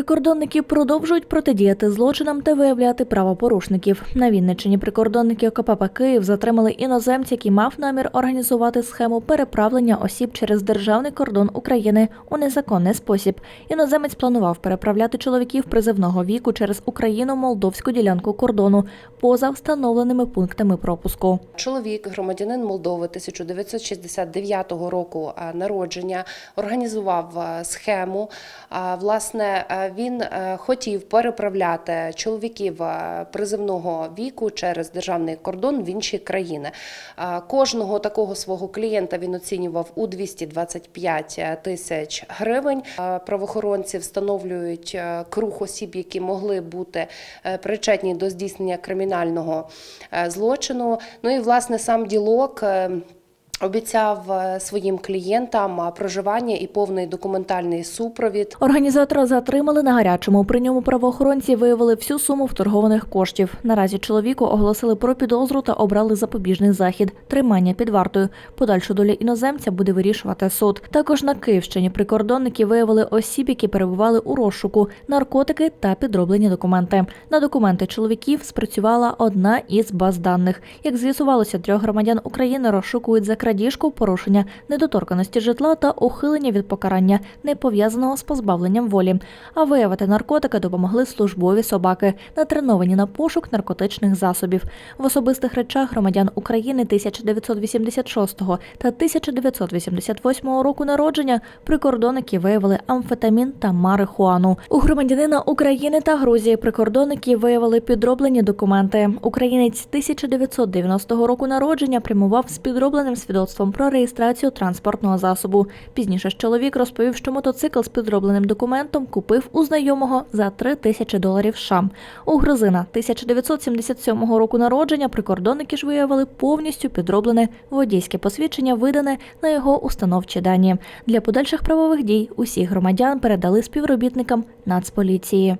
Прикордонники продовжують протидіяти злочинам та виявляти правопорушників. На Вінниччині прикордонники ОКПП Київ затримали іноземця, який мав намір організувати схему переправлення осіб через державний кордон України у незаконний спосіб. Іноземець планував переправляти чоловіків призивного віку через Україну-молдовську ділянку кордону поза встановленими пунктами пропуску. Чоловік, громадянин Молдови 1969 року е, народження, організував е, схему. Власне, е, він е, хотів переправляти чоловіків е, призивного віку через державний кордон в інші країни. Кожного такого свого клієнта він оцінював у 225 тисяч гривень. Правоохоронці встановлюють е, круг осіб, які могли бути е, причетні до здійснення кримінального е, злочину. Ну і власне сам ділок. Е, Обіцяв е, своїм клієнтам проживання і повний документальний супровід. Організатора затримали на гарячому. При ньому правоохоронці виявили всю суму вторгованих коштів. Наразі чоловіку оголосили про підозру та обрали запобіжний захід тримання під вартою. Подальшу долю іноземця буде вирішувати суд. Також на Київщині прикордонники виявили осіб, які перебували у розшуку, наркотики та підроблені документи. На документи чоловіків спрацювала одна із баз даних. Як з'ясувалося, трьох громадян України розшукують за крадіжку, порушення недоторканості житла та ухилення від покарання, не пов'язаного з позбавленням волі. А виявити наркотики допомогли службові собаки, натреновані на пошук наркотичних засобів. В особистих речах громадян України 1986 та 1988 року народження прикордонники виявили амфетамін та марихуану. У громадянина України та Грузії прикордонники виявили підроблені документи. Українець 1990 року народження прямував з підробленим свідоцтвом про реєстрацію транспортного засобу. Пізніше ж чоловік розповів, що мотоцикл з підробленим документом купив у знайомого за 3 тисячі доларів США. У грузина 1977 року народження прикордонники ж виявили повністю підроблене водійське посвідчення, видане на його установчі дані. Для подальших правових дій усіх громадян передали співробітникам Нацполіції.